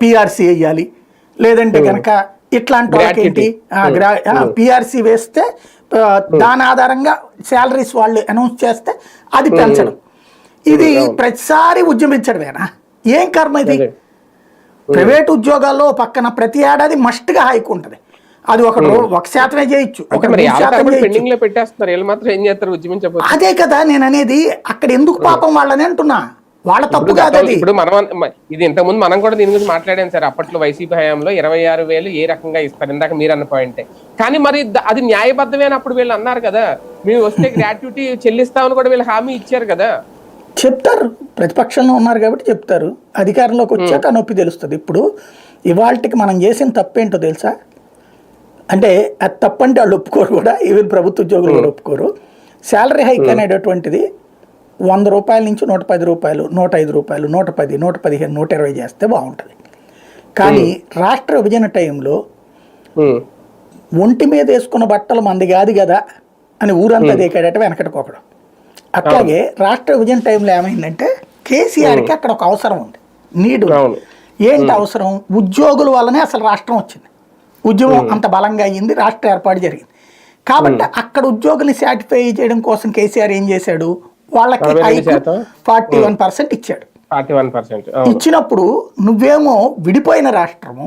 PRC వేయాలి. లేదంటే కనుక ఇట్లాంటి వాళ్ళకి ఏంటి? పిఆర్సీ వేస్తే దాని ఆధారంగా శాలరీస్ వాళ్ళు అనౌన్స్ చేస్తే అది పెంచడం. ఇది ప్రతిసారి ఉద్యమించడమేనా ఏం కర్మ ఇది. ప్రైవేట్ ఉద్యోగాల్లో పక్కన ప్రతి ఏడాది మస్ట్గా హైక్ ఉంటది. అది ఒక ఒక శాతమే చేయొచ్చు. అదే కదా నేను అనేది అక్కడ ఎందుకు పాపం వాళ్ళని అంటున్నా? వాళ్ళ తప్పు కాదు అది. ఇప్పుడు మనం ఇది ఇంతకుముందు మనం కూడా దీని గురించి మాట్లాడాం సార్. అప్పట్లో వైసీపీ హయాంలో ఇరవై ఆరు వేలు ఏ రకంగా ఇస్తారు? ఇందాక మీరు అన్న పాయింటే కానీ మరి అది న్యాయబద్ధమే అప్పుడు వీళ్ళు అన్నారు కదా. మేము వస్తే గ్రాట్యుటీ చెల్లిస్తామని కూడా వీళ్ళు హామీ ఇచ్చారు కదా. చెప్తారు. ప్రతిపక్షంలో ఉన్నారు కాబట్టి చెప్తారు. అధికారంలోకి వచ్చాక నొప్పి తెలుస్తుంది. ఇప్పుడు ఇవాళకి మనం చేసిన తప్పేంటో తెలుసా? అంటే అది తప్పంటే వాళ్ళు ఒప్పుకోరు కూడా. ఈవెన్ ప్రభుత్వ ఉద్యోగులు కూడా ఒప్పుకోరు. శాలరీ హైక్ అనేటటువంటిది వంద రూపాయల నుంచి నూట పది రూపాయలు నూట ఐదు రూపాయలు నూట పది నూట పదిహేను నూట ఇరవై చేస్తే బాగుంటుంది. కానీ రాష్ట్ర విభజన టైంలో ఒంటి మీద వేసుకున్న బట్టలు మంది కాదు కదా అని ఊరంతా దేకాడట వెనకటికొకడు అట్లాగే రాష్ట్ర విభజన టైంలో ఏమైందంటే కేసీఆర్కి అక్కడ ఒక అవసరం ఉంది. నీడు ఏంటి అవసరం? ఉద్యోగుల వల్లనే అసలు రాష్ట్రం వచ్చింది. ఉద్యమం అంత బలంగా అయ్యింది రాష్ట్ర ఏర్పాటు జరిగింది. కాబట్టి అక్కడ ఉద్యోగుల్ని సాటిఫై చేయడం కోసం కేసీఆర్ ఏం చేశాడు? వాళ్ళకి? ఫార్టీ వన్ పర్సెంట్ ఇచ్చాడు. Forty one percent. ఇచ్చినప్పుడు నువ్వేమో విడిపోయిన రాష్ట్రము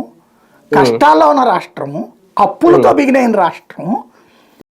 కష్టాల్లో ఉన్న రాష్ట్రము అప్పులతో బిగినైన రాష్ట్రము